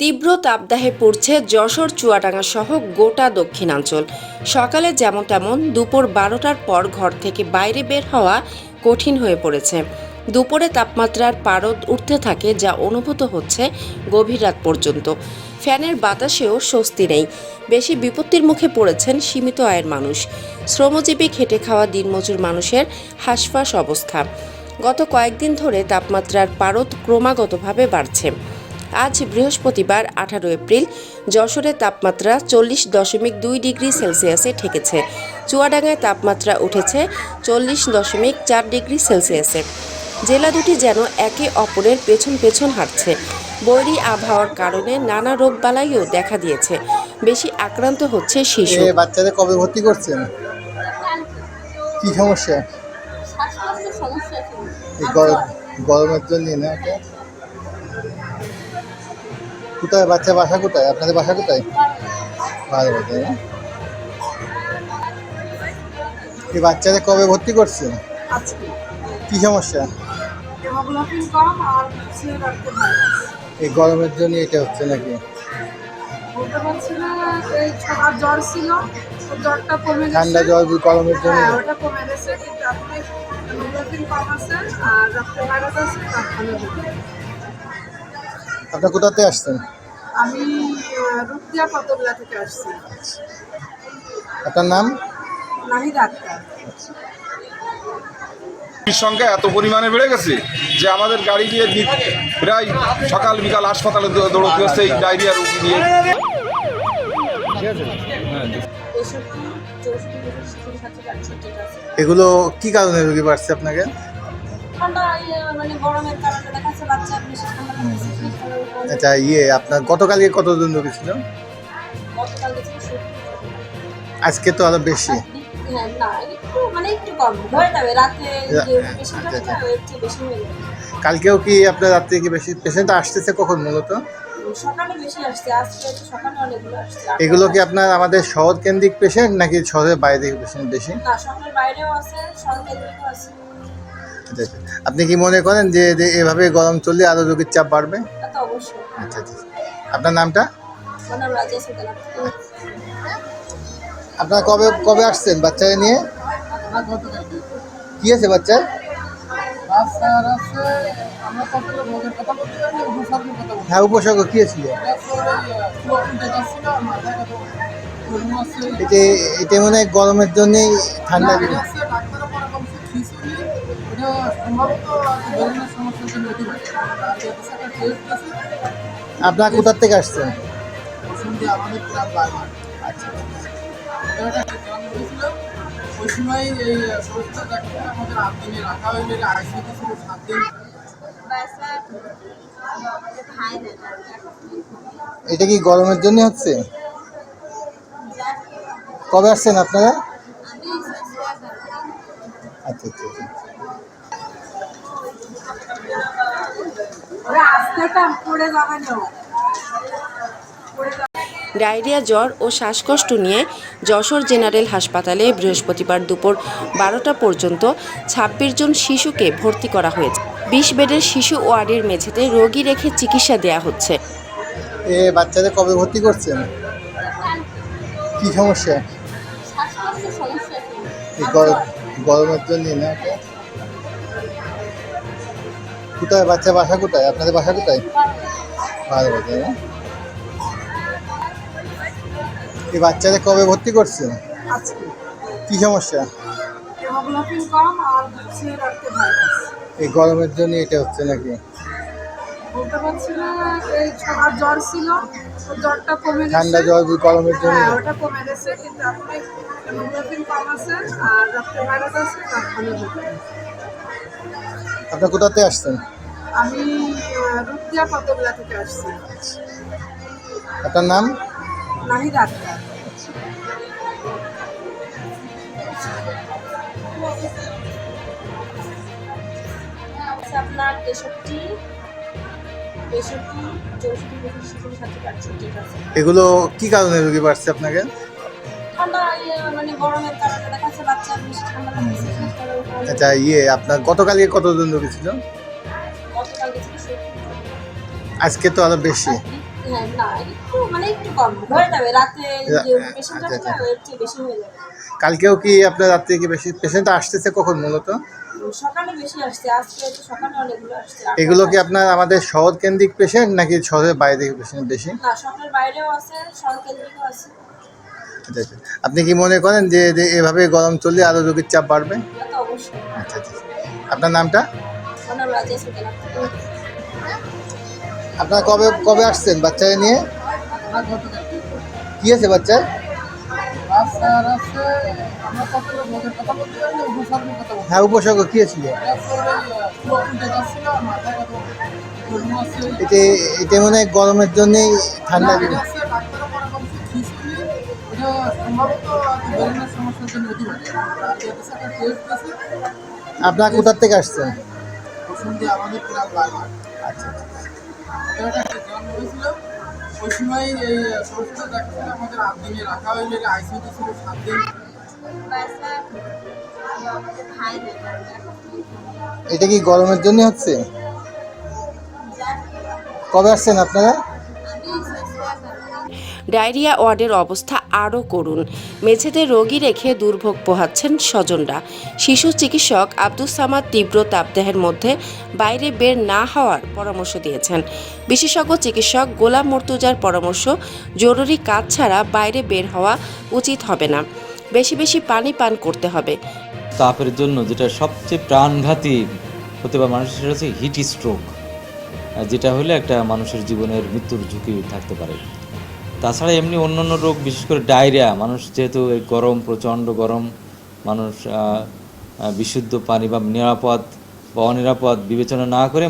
তীব্র তাপদাহে পড়ছে যশোর, চুয়াডাঙ্গা সহ গোটা দক্ষিণাঞ্চল। সকালে যেমন তেমন দুপুর বারোটার পর ঘর থেকে বাইরে বের হওয়া কঠিন হয়ে পড়েছে। দুপুরে তাপমাত্রার পারদ উঠতে থাকে যা অনুভূত হচ্ছে গভীর রাত পর্যন্ত। ফ্যানের বাতাসেও স্বস্তি নেই। বেশি বিপত্তির মুখে পড়েছেন সীমিত আয়ের মানুষ। শ্রমজীবী খেটে খাওয়া দিনমজুর মানুষের হাঁসফাঁস অবস্থা। গত কয়েকদিন ধরে তাপমাত্রার পারদ ক্রমাগতভাবে বাড়ছে। আজ বৃহস্পতিবার আঠারো এপ্রিল যশোরে তাপমাত্রা চল্লিশ দশমিক দুই ডিগ্রি সেলসিয়াসে ঠেকেছে। চুয়াডাঙ্গায় তাপমাত্রা উঠেছে চল্লিশ দশমিক চার ডিগ্রি সেলসিয়াসে। জেলা দুটি যেন একে অপরের পেছন পেছন হাঁটছে। বৈরী আবহাওয়ার কারণে নানা রোগবালাইও দেখা দিয়েছে। বেশি আক্রান্ত হচ্ছে শিশু। বাচ্চাদের কবে ভর্তি করছেন? কি সমস্যা? গরমের জন্য না এটা? কোথায় বাচ্চা বাসা কোথায়? আপনাদের বাসা কোথায়? না? এই বাচ্চাদের কবে ভর্তি করছেন কি সমস্যা? এই গরমের জন্য এটা হচ্ছে নাকি? জ্বর ঠান্ডা জল গরমের জন্য? হ্যাঁ। আপনার কোথাতে আসছেন? আমি আহ, রুপিয়া পতবলা থেকে আসছি? আপনার নাম? নাহিদ আক্তার। সংখ্যা এত পরিমাণে বেড়ে গেছে যে আমাদের গাড়ি দিয়ে প্রায় সকাল বিকাল হাসপাতালে দৌড়তে হচ্ছে এই ডায়রিয়া রোগী নিয়ে। আছে এগুলো কি কারণে রোগী বাড়ছে আপনাকে? ঠান্ডা ইয়ে, মানে গরমের কারণে দেখা যাচ্ছে বাচ্চার আচ্ছা ইয়ে আপনার গতকালকে কতজন ছিল? সত্যি আজকে তো আরও বেশি। হ্যাঁ মানে আচ্ছা, আচ্ছা। যাবে কালকেও কি আপনার রাত্রে কি বেশি পেশেন্ট আসতেছে কখন মূলত? এগুলো কি আপনার আমাদের শহর কেন্দ্রিক পেশেন্ট নাকি শহরের বাইরে পেশেন্ট বেশি? আচ্ছা, আচ্ছা। আপনি কি মনে করেন যে এভাবে গরম চললে আরও রোগীর চাপ বাড়বে? অবশ্যই। আচ্ছা আচ্ছা আপনার নামটা? আপনার কবে কবে আসছেন বাচ্চাকে নিয়ে? কি আছে বাচ্চার হ্যাঁ উপসর্গ কি ছিল? এতে এটা মনে হয় গরমের জন্যই ঠান্ডা আপনার কোথার থেকে আসছেন? এটা কি গরমের জন্য হচ্ছে? কবে আসছেন আপনারা? ওরা পড়ে যাবে না ডায়রিয়া জ্বর ও শ্বাসকষ্ট নিয়ে যশোর জেনারেল হাসপাতালে বৃহস্পতিবার দুপুর বারোটা পর্যন্ত ছাব্বিশ জন শিশুকে ভর্তি করা হয়েছে। বিশ বেডের শিশু ওয়ার্ডের মেঝেতে রোগী রেখে চিকিৎসা দেয়া হচ্ছে। এ বাচ্চাদের কবে ভর্তি করছেন? কি সমস্যা? গরমের জন্য না? কোথায় বাচ্চা বাসা কোথায়? আপনাদের বাসা কোথায়? না? এই বাচ্চাদের কবে ভর্তি করছে? কি সমস্যা? এই গরমের জন্য এটা হচ্ছে নাকি? বলতে পারছি না এই ছোটার জ্বর ছিল জ্বরটা কমে গেছে। ঠান্ডা জল গরমের জন্য? হ্যাঁ ওটা কমে গেছে কিন্তু আপনি হেমোগ্লোবিন কম আছে আর রক্ত ভাইরাস আছে তার ভালো হবে। আপনার কোথাতে আসছেন? আমি রুপিয়া পতবলা থেকে আসছি। আপনার নাম? নাহিদ আক্তার। আপনার তেষট্টি তেষট্টি চৌষট্টি বছর শিশুর আটষট্টি এগুলো কি কারণে রোগী বাড়ছে আপনাকে? ঠান্ডা ইয়ে, মানে গরমের কারণে দেখা যাচ্ছে বাচ্চার বেশি ঠান্ডা লাগছে আচ্ছা ইয়ে আপনার গতকালকে কতজন রোগী ছিল? গতকাল আজকে তো আরও বেশি। হ্যাঁ মানে আচ্ছা, আচ্ছা। যাবে। কালকেও কি আপনার রাত্রে কি বেশি পেশেন্ট আসতেছে কখন মূলত? এগুলো কি আপনার আমাদের শহর কেন্দ্রিক পেশেন্ট নাকি শহরের বাইরে পেশেন্ট বেশি? না শহরের বাইরেও আছে শহর কেন্দ্রিকও আছে। আচ্ছা আচ্ছা। আপনি কি মনে করেন যে যে এভাবে গরম চললে আরও রোগীর চাপ বাড়বে? এটা অবশ্যই। আচ্ছা আচ্ছা আপনার নামটা? আপনার কবে কবে আসছেন বাচ্চাকে নিয়ে? কি আছে বাচ্চার? আছে হ্যাঁ উপসর্গ কি ছিল এতে এটা মনে হয় গরমের জন্যই ঠান্ডা দিন আপনার কোথার থেকে আসছেন? লাগা আচ্ছা এটা একটা জন্ম হয়েছিল ওই সময় এই সমস্যাটা দেখাচ্ছিল আমাদের আট দিনে রাখা হয়েছিল আইসিইউতে ছিল সাত দিন এটা কি গরমের জন্য হচ্ছে? কবে আসছেন আপনারা? ডায়রিয়া ওয়ার্ডের অবস্থা আরও করুন মেঝেতে রোগী রেখে দুর্ভোগ পোহাচ্ছেন স্বজনরা। শিশু চিকিৎসক আব্দুস সামাদ তীব্র তাপদেহের মধ্যে বাইরে বের না হওয়ার পরামর্শ দিয়েছেন। বিশেষজ্ঞ চিকিৎসক গোলাম মর্তুজার পরামর্শ, জরুরি কাজ ছাড়া বাইরে বের হওয়া উচিত হবে না। বেশি বেশি পানি পান করতে হবে। তাপের জন্য যেটা সবচেয়ে প্রাণঘাতী হতে পারে মানুষের সেটা হচ্ছে হিট স্ট্রোক যেটা হলে একটা মানুষের জীবনের মৃত্যুর ঝুঁকি থাকতে পারে। তাছাড়া এমনি অন্য অন্য রোগ, বিশেষ করে ডায়রিয়া, মানুষ যেহেতু এই গরম, প্রচণ্ড গরম, মানুষ বিশুদ্ধ পানি বা নিরাপদ বা অনিরাপদ বিবেচনা না করে